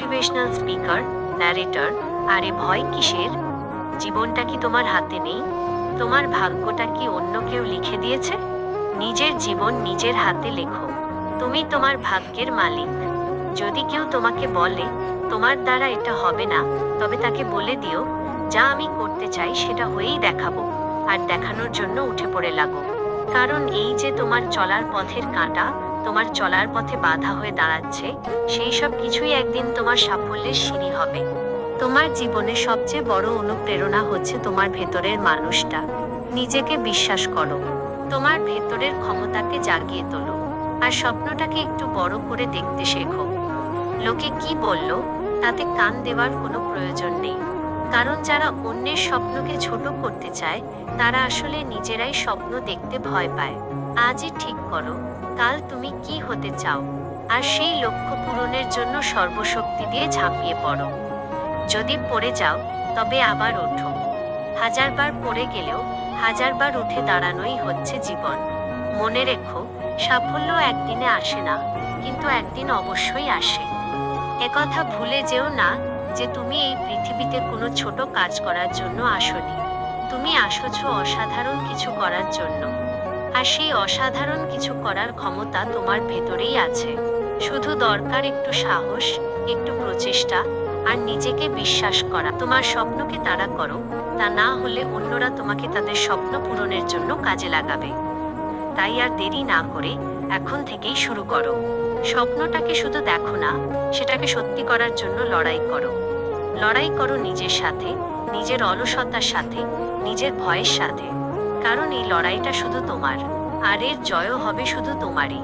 Motivational speaker narrator আরে ভয় কিসের? জীবনটা কি তোমার হাতে নেই? তোমার ভাগ্যটা কি অন্য কেউ লিখে দিয়েছে? নিজের জীবন নিজের হাতে লেখো। তুমি তোমার ভাগ্যের মালিক। যদি কেউ তোমাকে বলে, তোমার দ্বারা এটা হবে না, তবে তাকে বলে দিও, যা আমি করতে চাই সেটা হয়েই দেখাবো, আর দেখানোর জন্য উঠে পড়ে লাগো। কারণ এই যে তোমার চলার পথের কাঁটা তোমার চলার পথে বাধা হয়ে দাঁড়াচ্ছে, সেই সব কিছুই একদিন তোমার সাফল্যের সিঁড়ি হবে। তোমার জীবনে সবচেয়ে বড় অনুপ্রেরণা হচ্ছে তোমার ভেতরের মানুষটা। নিজেকে বিশ্বাস করো। তোমার ভেতরের ক্ষমতাকে জাগিয়ে তোলো। আর স্বপ্নটাকে একটু বড় করে দেখতে শেখো। লোকে কি বলল, তাতে কান দেওয়ার কোনো প্রয়োজন নেই। কারণ যারা অন্যের স্বপ্নকে ছোট করতে চায়, তারা আসলে নিজেরাই স্বপ্ন দেখতে ভয় পায়। আজই ঠিক করো, কাল তুমি কি হতে চাও, আর সেই লক্ষ্য পূরণের জন্য সর্বশক্তি দিয়ে ঝাঁপিয়ে পড়ো। যদি পড়ে যাও, তবে আবার ওঠো। হাজারবার পড়ে গেলেও হাজারবার উঠে দাঁড়ানোই হচ্ছে জীবন। মনে রেখো, সাফল্য একদিনে আসে না, কিন্তু একদিন অবশ্যই আসে। একথা ভুলে যেও না যে তুমি এই পৃথিবীতে কোনো ছোট কাজ করার জন্য আসনি। তুমি আসছ অসাধারণ কিছু করার জন্য। আর সেই অসাধারণ কিছু করার ক্ষমতা তোমার ভেতরেই আছে। শুধু দরকার একটু সাহস, একটু প্রচেষ্টা আর নিজেকে বিশ্বাস করা। তোমার স্বপ্নকে তাড়া করো, তা না হলে অন্যরা তোমাকে তাদের স্বপ্ন পূরণের জন্য কাজে লাগাবে। তাই আর দেরি না করে এখন থেকেই শুরু করো। স্বপ্নটাকে শুধু দেখো না, সেটাকে সত্যি করার জন্য লড়াই করো। লড়াই করো নিজের সাথে, নিজের অলসতার সাথে, নিজের ভয়ের সাথে। কারণ এই লড়াইটা শুধু তোমার আর এর জয়ও হবে শুধু তোমারই।